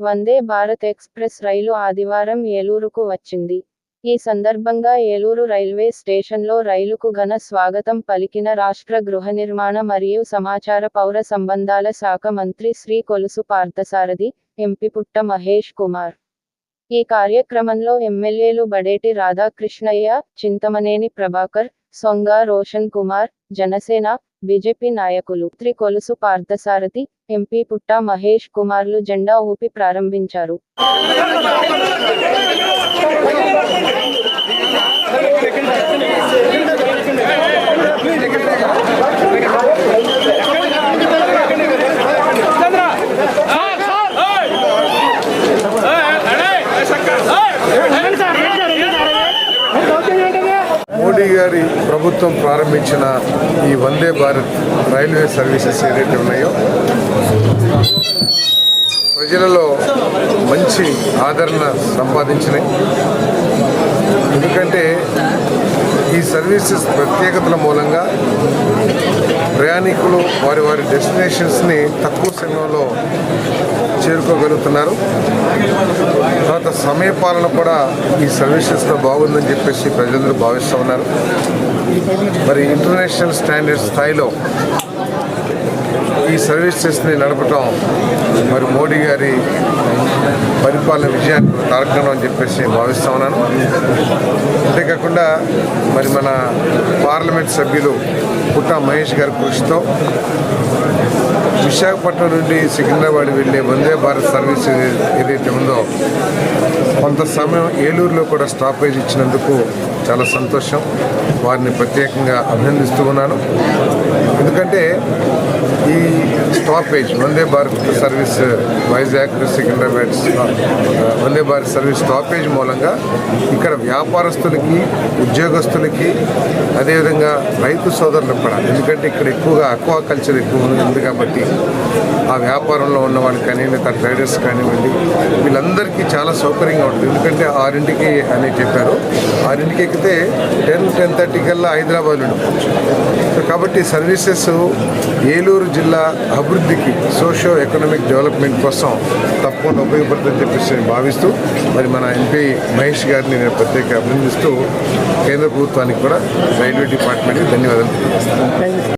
Vande Bharat express రైలు ఆదివారం ఏలూరుకు వచ్చింది. ఈ సందర్భంగా ఏలూరు రైల్వే స్టేషన్లో రైలుకు ఘన స్వాగతం పలికిన రాష్ట్ర గృహ నిర్మాణ మరియు సమాచార పౌర సంబంధాల శాఖ మంత్రి శ్రీ కొలుసు పార్థసారథి ఎంపీ పుట్ట మహేష్ కుమార్. ఈ కార్యక్రమంలో ఎమ్మెల్యేలు బడేటి రాధాకృష్ణయ్య చింతమనేని ప్రభాకర్ సొంగ రోషన్ కుమార్ జనసేన బీజేపీ నాయకులు త్రి కొలుసు పార్థసారథి ఎంపీ పుట్ట మహేష్ కుమార్లు జెండా ఊపి ప్రారంభించారు. మోడీ గారి ప్రభుత్వం ప్రారంభించిన ఈ వందే భారత్ రైల్వే సర్వీసెస్ ఏదైతే ఉన్నాయో ప్రజలలో మంచి ఆదరణ సంపాదించినాయి. ఎందుకంటే ఈ సర్వీసెస్ ప్రత్యేకతల మూలంగా ప్రయాణికులు వారి వారి డెస్టినేషన్స్ని తక్కువ సమయంలో చేరుకోగలుగుతున్నారు. తర్వాత సమయపాలన కూడా ఈ సర్వీసెస్లో బాగుందని చెప్పేసి ప్రజలందరూ భావిస్తూ ఉన్నారు. మరి ఇంటర్నేషనల్ స్టాండర్డ్ స్థాయిలో ఈ సర్వీసెస్ని నడపటం మరి మోడీ గారి పరిపాలన విజయానికి తారకం అని చెప్పేసి భావిస్తూ ఉన్నాను. అంతేకాకుండా మరి మన పార్లమెంట్ సభ్యులు పుట్ట మహేష్ గారి కృషితో విశాఖపట్నం నుండి సికింద్రాబాద్ వెళ్ళే వందే భారత్ సర్వీస్ ఏదైతే ఉందో కొంత సమయం ఏలూరులో కూడా స్టాపేజ్ ఇచ్చినందుకు చాలా సంతోషం. వారిని ప్రత్యేకంగా అభినందిస్తూ ఉన్నాను. ఎందుకంటే ఈ stoppage Vande Bharat service Vizag Secunderabad Vande Bharat service stoppage మూలంగా ఇక్కడ వ్యాపారస్తులకి ఉద్యోగస్తులకి అదేవిధంగా రైతు సోదరులకు కూడా ఎందుకంటే ఇక్కడ ఎక్కువగా అక్వా కల్చర్ ఎక్కువ ఉంది కాబట్టి ఆ వ్యాపారంలో ఉన్న వాళ్ళు కానివ్వండి తన ట్రేడర్స్ కానివ్వండి వీళ్ళందరికీ చాలా సౌకర్యంగా ఉంటుంది. ఎందుకంటే ఆరింటికి అని చెప్పారు. ఆరింటికి ఎక్కితే టెన్ టెన్ థర్టీ కల్లా హైదరాబాద్ సో కాబట్టి సర్వీసెస్ ఏలూరు జిల్లా అభివృద్ధికి సోషో ఎకనామిక్ డెవలప్మెంట్ కోసం తప్పకుండా ఉపయోగపడుతుందని చెప్పేసి నేను భావిస్తూ మరి మన ఎంపీ మహేష్ గారిని నేను ప్రత్యేక అభినందిస్తూ కేంద్ర ప్రభుత్వానికి కూడా రైల్వే డిపార్ట్మెంట్కి ధన్యవాదాలు తెలియజేస్తాను.